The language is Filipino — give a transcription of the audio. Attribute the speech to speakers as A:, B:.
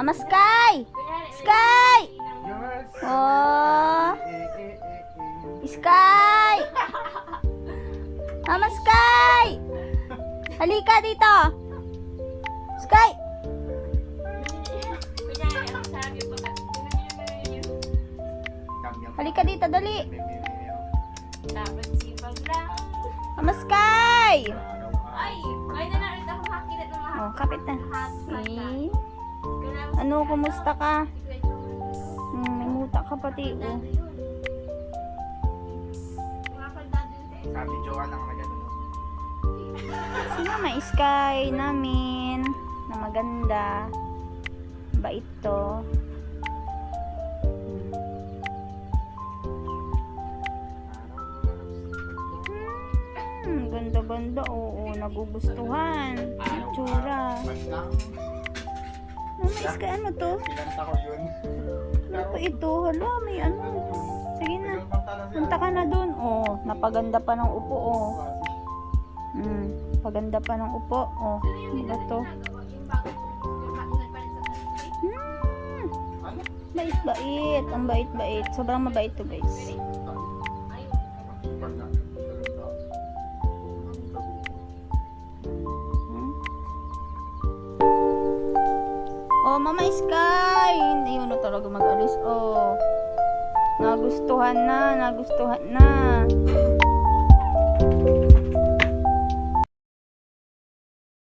A: Mama Sky! Sky! Oh! Sky! Mama Sky! Halika dito! Sky! Halika dito, dali! Mama Sky!
B: Ay, may na lang ako makakita ng mga
A: Oh, kapit na. Eh, ano, kumusta ka? Hmm, may muta ka pati, oh.
C: Sabi Joanne ang nagano. no?
A: Si Mama Sky namin na maganda. Bait to. Hmm, ganda-ganda. Oo, nagugustuhan. Itsura. Mama Sky, ano to?
C: ko yun.
A: Ano pa ito? Hala, may ano. Sige na. Punta ka na dun. Oh, napaganda pa ng upo, oh. Hmm, paganda pa ng upo, oh. Ano ba to? Hmm, bait-bait. Ang bait-bait. Sobrang mabait to, guys.
C: Pag
A: Oh, Mama Sky! Hindi yun na talaga mag-alis. Oh. Nagustuhan na, nagustuhan na.